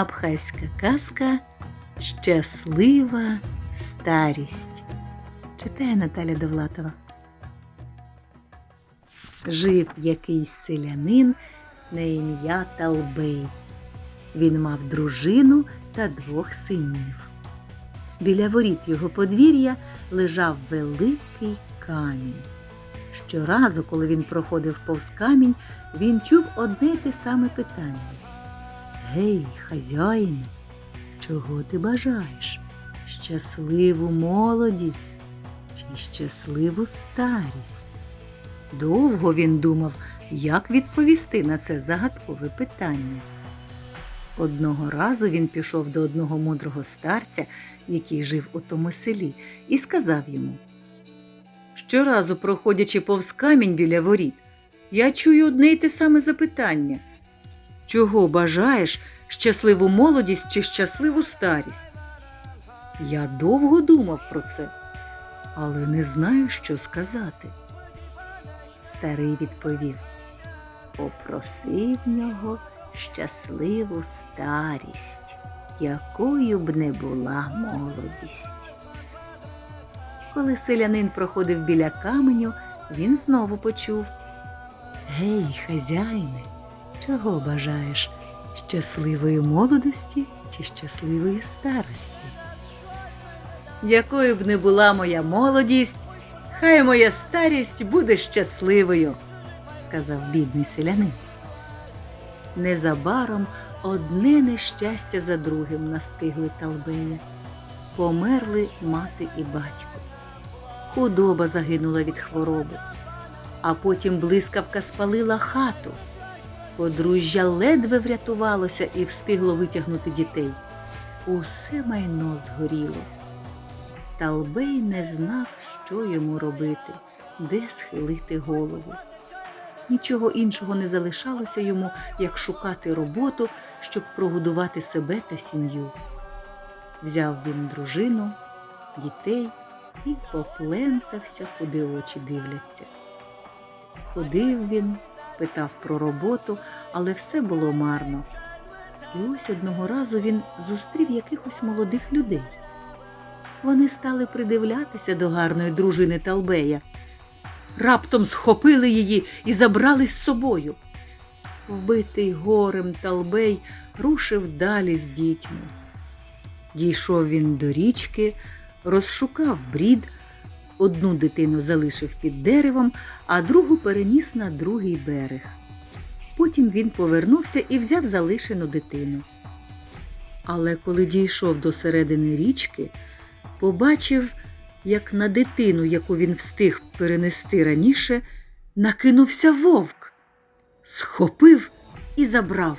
Абхазька казка Щаслива старість. Читає Наталя Довлатова. Жив якийсь селянин на ім'я Талбей. Він мав дружину та двох синів. Біля воріт його подвір'я лежав великий камінь. Щоразу, коли він проходив повз камінь, він чув одне й те саме питання. Гей, хазяїне, чого ти бажаєш? Щасливу молодість чи щасливу старість? Довго він думав, як відповісти на це загадкове питання. Одного разу він пішов до одного мудрого старця, який жив у тому селі, і сказав йому Щоразу, проходячи повз камінь біля воріт, я чую одне й те саме запитання Чого бажаєш щасливу молодість чи щасливу старість? Я довго думав про це, але не знаю, що сказати. Старий відповів Попроси в нього щасливу старість, якою б не була молодість. Коли селянин проходив біля каменю, він знову почув Гей, хазяїне, чого бажаєш? Щасливої молодості чи щасливої старості? Якою б не була моя молодість, хай моя старість буде щасливою, сказав бідний селянин. Незабаром одне нещастя за другим настигли Талбея. Померли мати і батько. Худоба загинула від хвороби, а потім блискавка спалила хату. Подружжя ледве врятувалося і встигло витягнути дітей. Усе майно згоріло. Талбей не знав, що йому робити, де схилити голову. Нічого іншого не залишалося йому, як шукати роботу, щоб прогодувати себе та сім'ю. Взяв він дружину, дітей і поплентався, куди очі дивляться. Ходив він, питав про роботу, але все було марно. І ось одного разу він зустрів якихось молодих людей. Вони стали придивлятися до гарної дружини Талбея. Раптом схопили її і забрали з собою. Вбитий горем Талбей рушив далі з дітьми. Дійшов він до річки, розшукав брід, одну дитину залишив під деревом, а другу переніс на другий берег. Потім він повернувся і взяв залишену дитину. Але коли дійшов до середини річки, побачив, як на дитину, яку він встиг перенести раніше, накинувся вовк, схопив і забрав.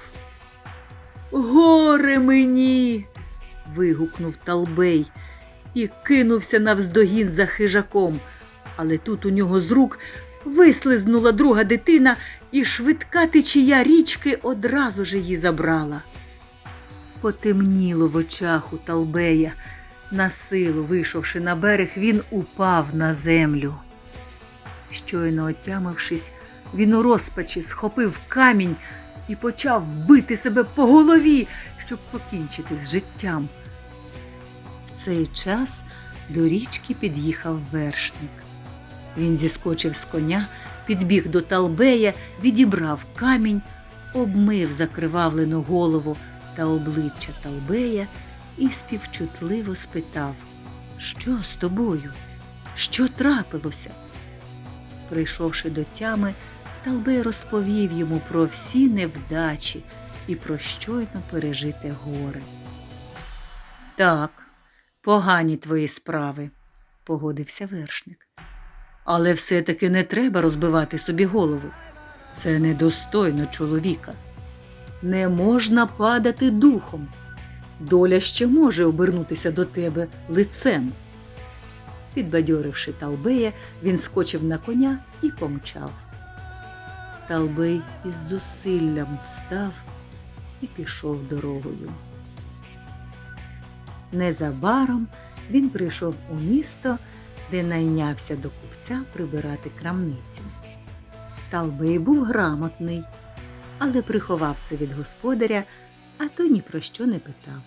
Горе мені. вигукнув Талбей і кинувся навздогін за хижаком. Але тут у нього з рук вислизнула друга дитина, і швидка течія річки одразу ж її забрала. Потемніло в очах у Талбея. На силу, вийшовши на берег, він упав на землю. Щойно отямившись, він у розпачі схопив камінь і почав бити себе по голові, щоб покінчити з життям. Цей час до річки під'їхав вершник. Він зіскочив з коня, підбіг до Талбея, відібрав камінь, обмив закривавлену голову та обличчя Талбея і співчутливо спитав, що з тобою? Що трапилося? Прийшовши до тями, Талбей розповів йому про всі невдачі і про щойно пережите горе. Так, погані твої справи, погодився вершник. Але все-таки не треба розбивати собі голову. Це недостойно чоловіка. Не можна падати духом. Доля ще може обернутися до тебе лицем. Підбадьоривши Талбея, він скочив на коня і помчав. Талбей із зусиллям встав і пішов дорогою. Незабаром він прийшов у місто, де найнявся до купця прибирати крамницю. Талбей був грамотний, але приховав це від господаря, а то ні про що не питав.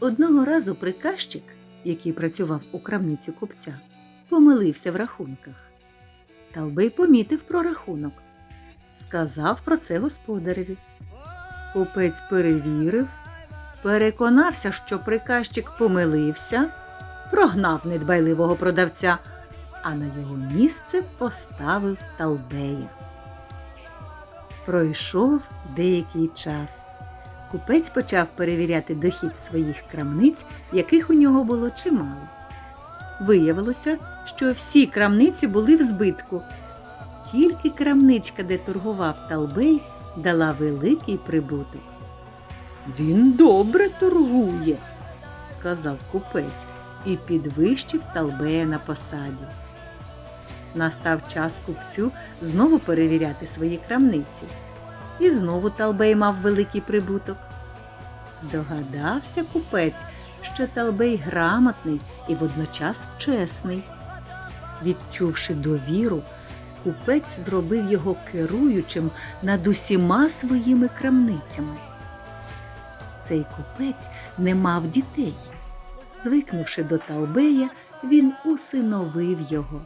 Одного разу приказчик, який працював у крамниці купця, помилився в рахунках. Талбей помітив про рахунок, сказав про це господареві. Купець перевірив, переконався, що приказчик помилився, прогнав недбайливого продавця, а на його місце поставив Талбея. Пройшов деякий час. Купець почав перевіряти дохід своїх крамниць, яких у нього було чимало. Виявилося, що всі крамниці були в збитку. Тільки крамничка, де торгував Талбей, дала великий прибуток. Він добре торгує, сказав купець і підвищив Талбея на посаді. Настав час купцю знову перевіряти свої крамниці. І знову Талбей мав великий прибуток. Здогадався купець, що Талбей грамотний і водночас чесний. Відчувши довіру, купець зробив його керуючим над усіма своїми крамницями. Цей купець не мав дітей. Звикнувши до Талбея, він усиновив його.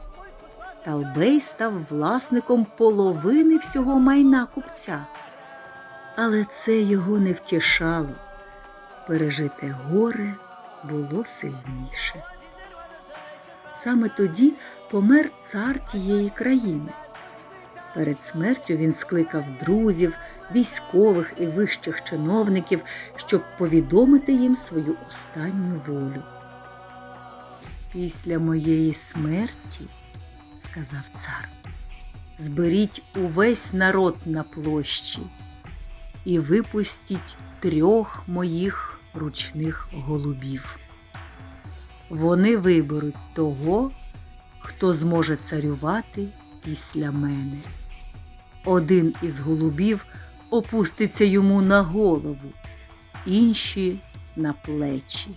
Талбей став власником половини всього майна купця. Але це його не втішало. Пережите горе було сильніше. Саме тоді помер цар тієї країни. Перед смертю він скликав друзів, військових і вищих чиновників, щоб повідомити їм свою останню волю. Після моєї смерті, сказав цар, зберіть увесь народ на площі і випустіть трьох моїх ручних голубів. Вони виберуть того, хто зможе царювати після мене. Один із голубів опуститься йому на голову, інші на плечі.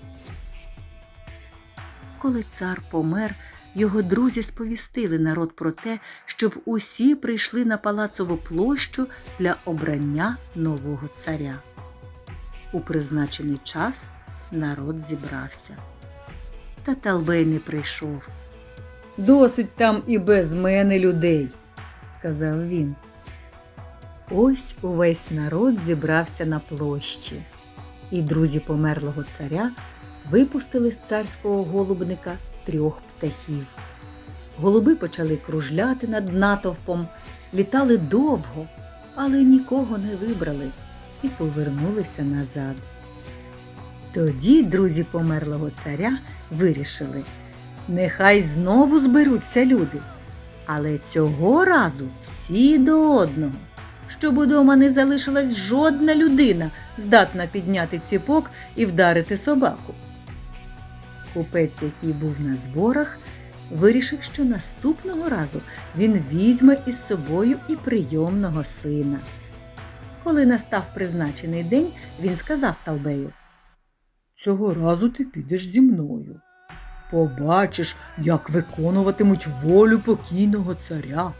Коли цар помер, його друзі сповістили народ про те, щоб усі прийшли на палацову площу для обрання нового царя. У призначений час народ зібрався. Та Талбей не прийшов. Досить там і без мене людей, сказав він. Ось увесь народ зібрався на площі, і друзі померлого царя випустили з царського голубника трьох птахів. Голуби почали кружляти над натовпом, літали довго, але нікого не вибрали і повернулися назад. Тоді друзі померлого царя вирішили, нехай знову зберуться люди, але цього разу всі до одного, щоб удома не залишилась жодна людина, здатна підняти ціпок і вдарити собаку. Купець, який був на зборах, вирішив, що наступного разу він візьме із собою і прийомного сина. Коли настав призначений день, він сказав Талбею Цього разу ти підеш зі мною. Побачиш, як виконуватимуть волю покійного царя.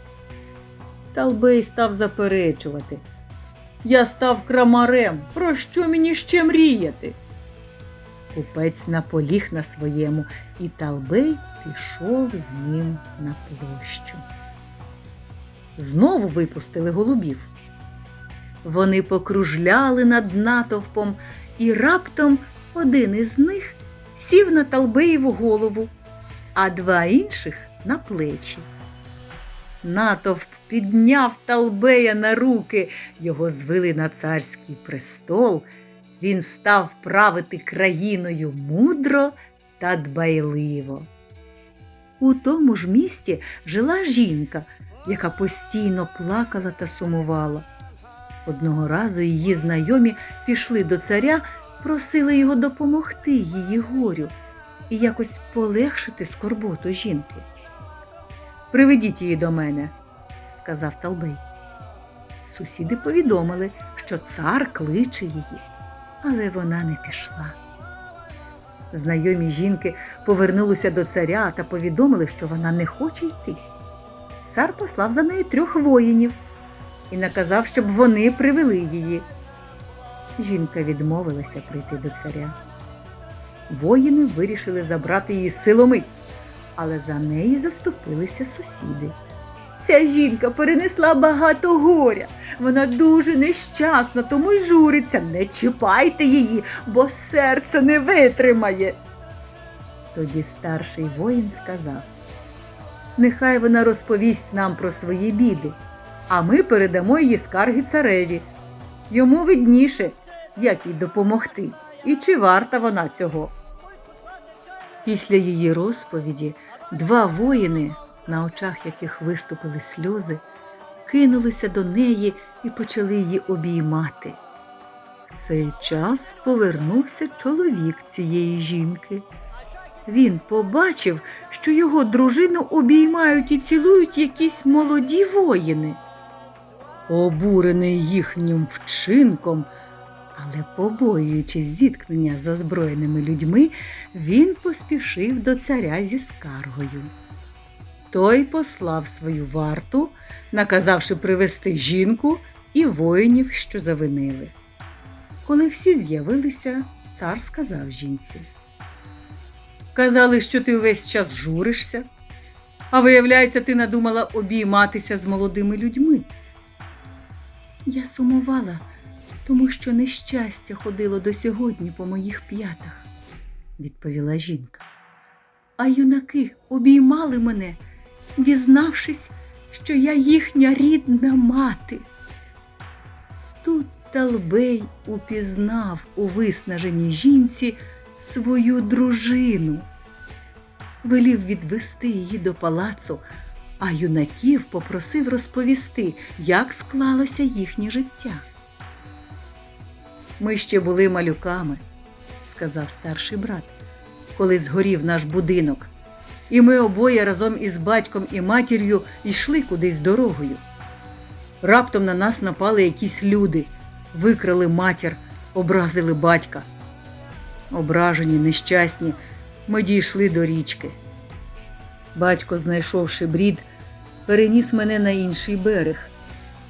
Талбей став заперечувати. Я став крамарем. Про що мені ще мріяти? Купець наполіг на своєму, і Талбей пішов з ним на площу. Знову випустили голубів. Вони покружляли над натовпом, і раптом один із них сів на Талбеєву голову, а два інших на плечі. Натовп підняв Талбея на руки, його звели на царський престол. Він став правити країною мудро та дбайливо. У тому ж місті жила жінка, яка постійно плакала та сумувала. Одного разу її знайомі пішли до царя, просили його допомогти її горю і якось полегшити скорботу жінки. Приведіть її до мене, сказав Талбей. Сусіди повідомили, що цар кличе її, але вона не пішла. Знайомі жінки повернулися до царя та повідомили, що вона не хоче йти. Цар послав за нею трьох воїнів і наказав, щоб вони привели її. Жінка відмовилася прийти до царя. Воїни вирішили забрати її силомиць, але за неї заступилися сусіди. Ця жінка перенесла багато горя. Вона дуже нещасна, тому й журиться. Не чіпайте її, бо серце не витримає. Тоді старший воїн сказав: Нехай вона розповість нам про свої біди, а ми передамо її скарги цареві. Йому видніше, як їй допомогти, і чи варта вона цього. Після її розповіді два воїни, на очах яких виступили сльози, кинулися до неї і почали її обіймати. В цей час повернувся чоловік цієї жінки. Він побачив, що його дружину обіймають і цілують якісь молоді воїни. Обурений їхнім вчинком, але побоюючись зіткнення з озброєними людьми, він поспішив до царя зі скаргою. Той послав свою варту, наказавши привести жінку і воїнів, що завинили. Коли всі з'явилися, цар сказав жінці. Казали, що ти весь час журишся, а виявляється, ти надумала обійматися з молодими людьми. Я сумувала, тому що нещастя ходило до сьогодні по моїх п'ятах, відповіла жінка. А юнаки обіймали мене, дізнавшись, що я їхня рідна мати. Тут Талбей упізнав у виснаженій жінці свою дружину. Велів відвести її до палацу, а юнаків попросив розповісти, як склалося їхнє життя. Ми ще були малюками, сказав старший брат, коли згорів наш будинок, і ми обоє разом із батьком і матір'ю йшли кудись дорогою. Раптом на нас напали якісь люди, викрали матір, образили батька. Ображені, нещасні, ми дійшли до річки. Батько, знайшовши брід, переніс мене на інший берег.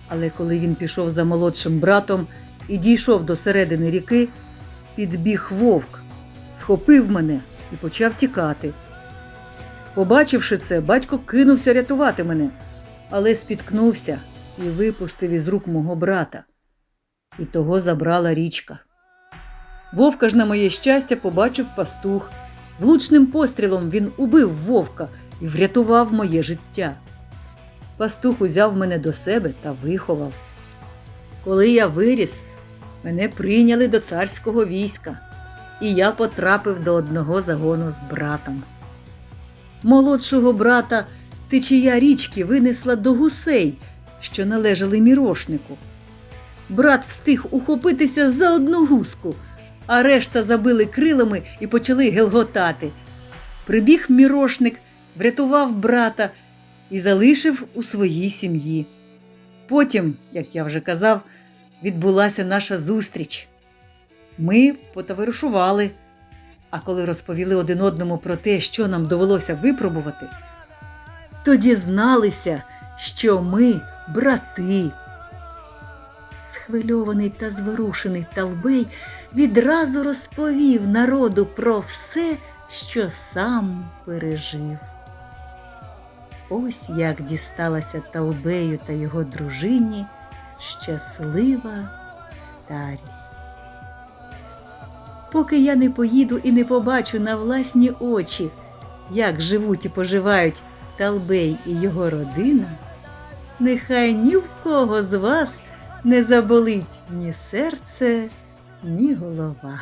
Але коли він пішов за молодшим братом і дійшов до середини ріки, підбіг вовк, схопив мене і почав тікати. Побачивши це, батько кинувся рятувати мене, але спіткнувся і випустив із рук мого брата. І того забрала річка. Вовка ж на моє щастя побачив пастух. Влучним пострілом він убив вовка і врятував моє життя. Пастух узяв мене до себе та виховав. Коли я виріс, мене прийняли до царського війська, і я потрапив до одного загону з братом. Молодшого брата течія річки винесла до гусей, що належали мірошнику. Брат встиг ухопитися за одну гуску, а решта забили крилами і почали гелготати. Прибіг мірошник, врятував брата і залишив у своїй сім'ї. Потім, як я вже казав, відбулася наша зустріч. Ми потоваришували, а коли розповіли один одному про те, що нам довелося випробувати, то дізналися, що ми брати. Схвильований та зворушений Талбей відразу розповів народу про все, що сам пережив. Ось як дісталася Талбею та його дружині щаслива старість. Поки я не поїду і не побачу на власні очі, як живуть і поживають Талбей і його родина, нехай ні в кого з вас не заболить ні серце, ні голова.